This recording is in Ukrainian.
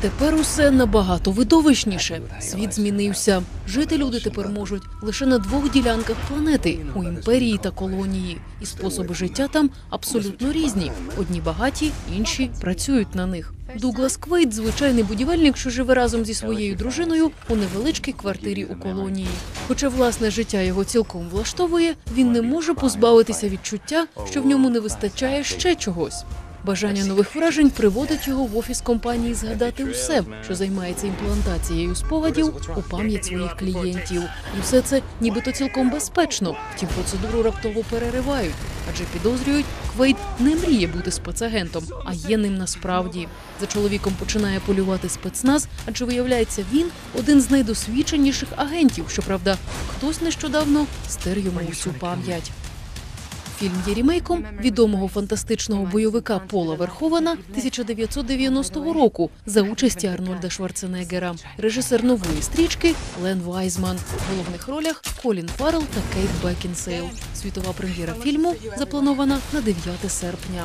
Тепер усе набагато видовищніше. Світ змінився. Жити люди тепер можуть лише на двох ділянках планети у імперії та колонії. І способи життя там абсолютно різні. Одні багаті, інші працюють на них. Дуглас Квейт – звичайний будівельник, що живе разом зі своєю дружиною у невеличкій квартирі у колонії. Хоча власне життя його цілком влаштовує, він не може позбавитися відчуття, що в ньому не вистачає ще чогось. Бажання нових вражень приводить його в офіс компанії згадати усе, що займається імплантацією спогадів у пам'ять своїх клієнтів. І все це нібито цілком безпечно. Втім, процедуру раптово переривають, адже підозрюють, Квейт не мріє бути спецагентом, а є ним насправді. За чоловіком починає полювати спецназ, адже виявляється, він один з найдосвідченіших агентів. Щоправда, хтось нещодавно стер йому усю пам'ять. Фільм є рімейком відомого фантастичного бойовика Пола Верхована 1990 року за участі Арнольда Шварценеггера. Режисер нової стрічки Лен Вайзман. В головних ролях Колін Фаррелл та Кейт Бекінсейл. Світова прем'єра фільму запланована на 9 серпня.